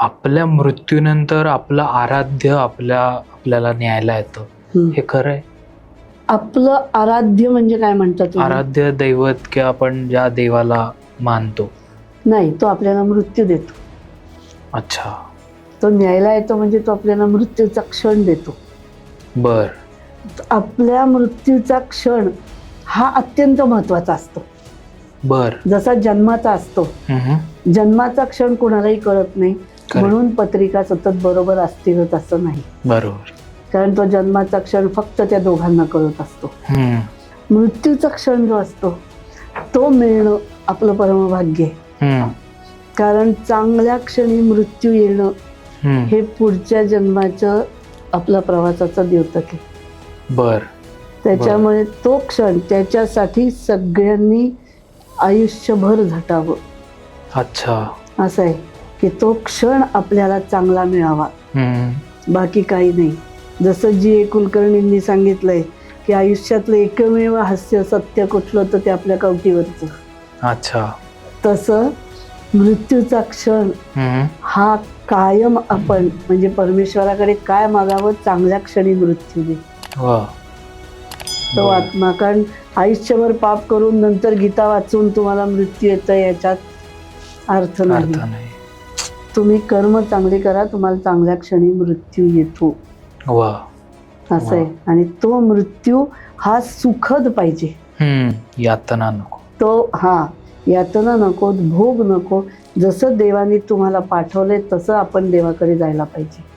आपल्या मृत्यूनंतर आपलं आराध्य आपल्या आपल्याला न्यायला येतं. हे खरं आहे आपलं आराध्य म्हणजे काय म्हणतात? आराध्य दैवत किंवा आपण ज्या देवाला मानतो. नाही तो आपल्याला मृत्यू देतो. अच्छा. तो न्यायला येतो म्हणजे तो आपल्याला मृत्यूचा क्षण देतो. बर. आपल्या मृत्यूचा क्षण हा अत्यंत महत्त्वाचा असतो. बर. जसा जन्माचा असतो. जन्माचा क्षण कोणालाही कळत नाही. म्हणून पत्रिका सतत बरोबर असतीलच असं नाही. बरोबर. कारण तो जन्माचा क्षण फक्त त्या दोघांना कळत असतो. मृत्यूचा क्षण जो असतो तो मिळणं आपलं परमभाग्य आहे. कारण चांगल्या क्षणी मृत्यू येणं. हे पुढच्या जन्माचं आपल्या प्रवासाचं द्योतक आहे. बर. त्याच्यामुळे तो क्षण त्याच्यासाठी सगळ्यांनी आयुष्यभर झटावं. अच्छा. असं आहे. की तो क्षण आपल्याला चांगला मिळावा. बाकी काही नाही. जसं जी ए कुलकर्णींनी सांगितलंय की आयुष्यातलं एकमेव हास्य सत्य कुठलं तर ते आपल्या कवटीवरचं. अच्छा. तसं मृत्यूचा क्षण. हा कायम आपण म्हणजे परमेश्वराकडे काय मागावं चांगल्या क्षणी मृत्यू दे. तो आत्मा कारण आयुष्यभर पाप करून नंतर गीता वाचून तुम्हाला मृत्यू येतं याच्यात अर्थ नाही. तुम्ही कर्म चांगले करा तुम्हाला चांगल्या क्षणी मृत्यू येतो. वा. असं आहे. आणि तो मृत्यू हा सुखद पाहिजे. यातना नको. तो हा यातना नको भोग नको. जसं देवाने तुम्हाला पाठवलंय तसं आपण देवाकडे जायला पाहिजे.